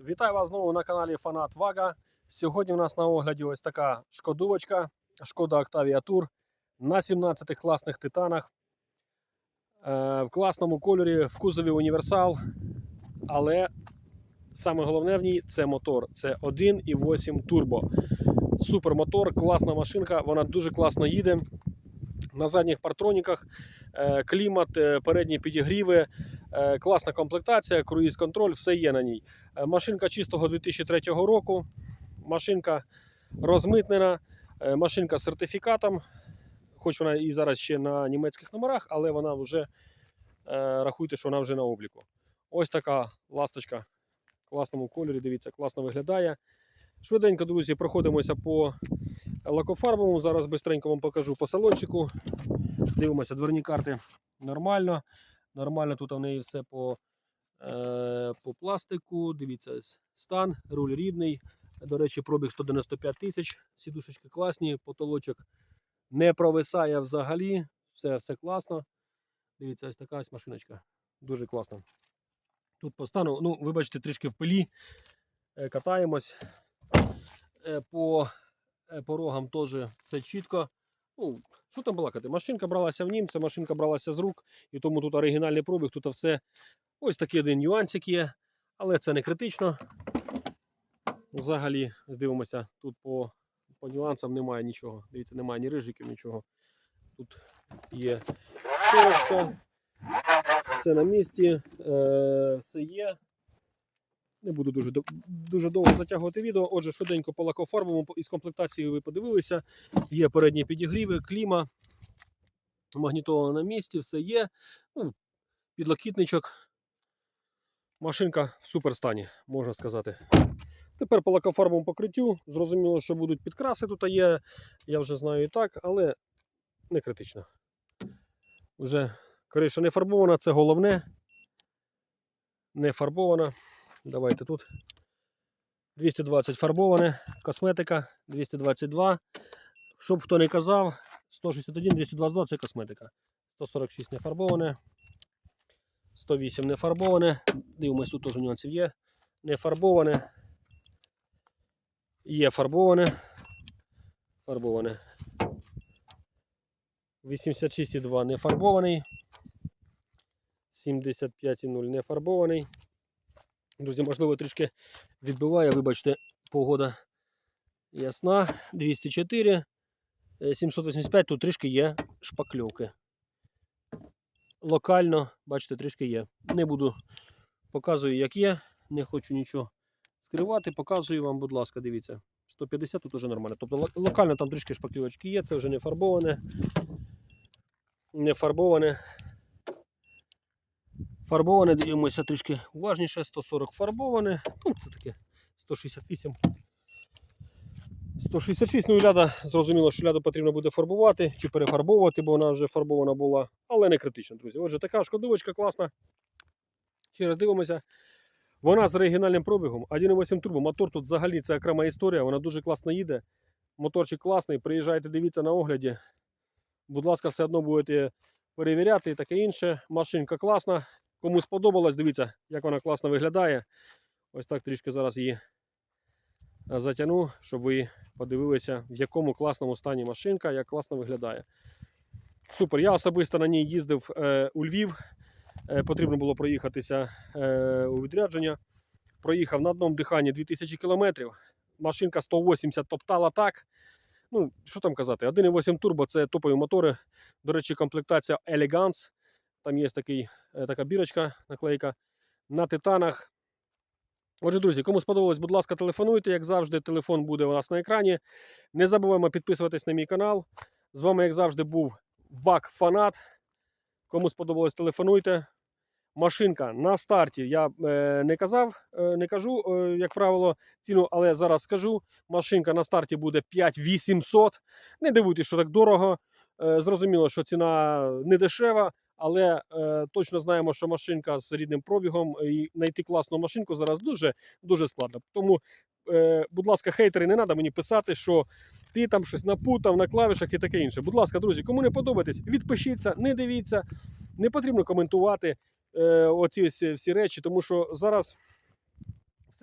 Вітаю вас знову на каналі Фанат Вага. Сьогодні у нас на огляді ось така шкодувочка, шкода Octavia Tour на 17 класних титанах. Е, в класному кольорі, в кузові універсал. Але саме головне в ній це мотор. Це 1,8 турбо. Супермотор, класна машинка, вона дуже класно їде. На задніх партроніках е, клімат, е, передні підігріви, е, класна комплектація, круїз контроль, все є на ній. Машинка чистого 2003 року. Машинка розмитнена, машинка з сертифікатом. Хоч вона і зараз ще на німецьких номерах, але вона вже рахуйте, що вона вже на обліку. Ось така ласточка в класному кольорі. Дивіться, класно виглядає. Швиденько, друзі, проходимося по лакофарбовому. Зараз бистренько вам покажу по салончику. Дивимося, дверні карти нормально. Нормально тут у неї все по е, по пластику. Дивіться, стан, руль рідний. До речі, пробіг 195 тисяч. Сідушечки класні, потолочок не провисає взагалі. Все, все класно. Дивіться, ось така ось машиночка. Дуже класна. Тут по стану, ну, вибачте, трішки в пилі. Е, Катаємось. Е, По порогам теж все чітко. Ну, що там балакати? Машинка бралася в німця, машинка бралася з рук, і тому тут оригінальний пробіг, тут все Ось такий один нюансик є, але це не критично. Взагалі, дивимося, тут по, по нюансам немає нічого. Дивіться, немає ні рижиків, нічого. Тут є корочка, все на місці, е, все є. Не буду дуже, дуже довго затягувати відео. Отже, швиденько по лакофарбовому із комплектацією ви подивилися. Є передні підігріви, кліма, магнітола на місці, все є. Ну, підлокітничок. Машинка в суперстані, можна сказати. Тепер по лакофарбовому покриттю. Зрозуміло, що будуть підкраси тут є. Я вже знаю і так, але не критично. Вже криша не фарбована, це головне. Не фарбована. Давайте тут. 220 фарбоване, косметика 222. Щоб хто не казав, 161, 222 це косметика. 146 не фарбоване. 108 не фарбоване. Дивимось, тут теж нюансів є. Не фарбоване. Є фарбоване. Фарбоване. 86,2 не фарбований. 75,0 не фарбований. Друзі, можливо, трішки відбиває, вибачте, погода ясна. 204. е, 785, тут трішки є шпакльовки локально, бачите, трішки є. Не буду показую, як є. Не хочу нічого скривати. Показую вам, будь ласка, дивіться. 150 тут уже нормально. Тобто локально там трішки шпаклівочки є, це вже не фарбоване. Не фарбоване. Фарбоване, дивимося трішки уважніше. 140 фарбоване. Ну, це таке 168. 166, ну ляда, зрозуміло, що ляду потрібно буде фарбувати чи перефарбовувати, бо вона вже фарбована була, але не критично, друзі. Отже, така шкодовочка класна. Ще раз дивимося. Вона з оригінальним пробігом. 1.8 турбо. Мотор тут взагалі це окрема історія, вона дуже класно їде. Моторчик класний. Приїжджайте, дивіться на огляді. Будь ласка, все одно будете перевіряти і таке інше. Машинка класна. Кому сподобалось, дивіться, як вона класно виглядає. Ось так трішки зараз її е, затягну, щоб ви подивилися, в якому класному стані машинка, як класно виглядає. Супер. Я особисто на ній їздив е, у Львів. Е, потрібно було проїхатися у відрядження. Проїхав на одному диханні 2000 км. Машинка 180 топтала так. Ну, що там казати, 1.8 турбо це топові мотори. До речі, комплектація Elegance. Там є такий, така бірочка, наклейка на титанах. Отже, друзі, кому сподобалось, будь ласка, телефонуйте, як завжди, телефон буде у нас на екрані. Не забуваємо підписуватись на мій канал. З вами, як завжди, був ВАК Фанат. Кому сподобалось, телефонуйте. Машинка на старті. Я е, не казав, е, не кажу, е, як правило, ціну, але зараз скажу. Машинка на старті буде 5800. Не дивуйтесь, що так дорого. Е, зрозуміло, що ціна не дешева, але е, точно знаємо, що машинка з рідним пробігом і знайти класну машинку зараз дуже дуже складно. Тому, е, будь ласка, хейтери, не треба мені писати, що ти там щось напутав на клавішах і таке інше. Будь ласка, друзі, кому не подобається, відпишіться, не дивіться, не потрібно коментувати е, оці всі речі, тому що зараз